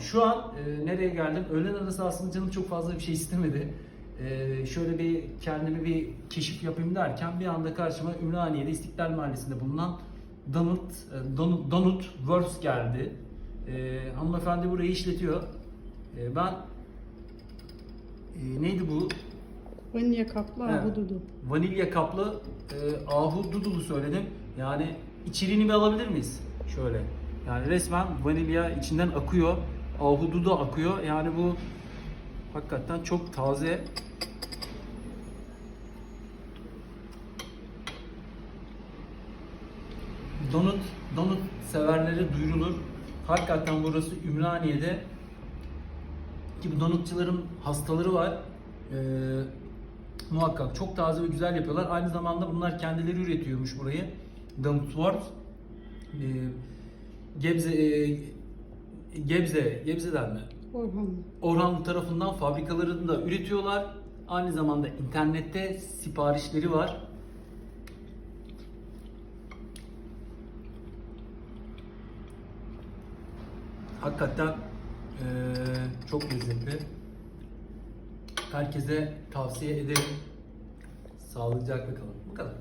şu an e, nereye geldim? Öğlen arası aslında canım çok fazla bir şey istemedi. E, şöyle bir kendimi bir keşif yapayım derken bir anda karşıma Ümraniye'de İstiklal Mahallesi'nde bulunan Donut, e, Donut, Donut Works geldi. E, hanımefendi burayı işletiyor. E, ben e, neydi bu? Vanilya kaplı Evet. ahududu. Vanilya kaplı e, ahu dudulu söyledim. Yani içeriğini bir alabilir miyiz? Şöyle. Yani resmen vanilya içinden akıyor. Ahududu da akıyor. Yani bu hakikaten çok taze. Donut, donut severlere duyurulur. Hakikaten burası Ümraniye'de ki bu donutçuların hastaları var. Ee, muhakkak çok taze ve güzel yapıyorlar. Aynı zamanda bunlar kendileri üretiyormuş burayı. Donut World. Ee, Gebze e, Gebze Gebze'den mi? Orhanlı. Orhanlı tarafından fabrikalarında da üretiyorlar. Aynı zamanda internette siparişleri var. Hakikaten eee, çok lezzetli. Herkese tavsiye ederim. Sağlıcakla kalın. Bu kadar.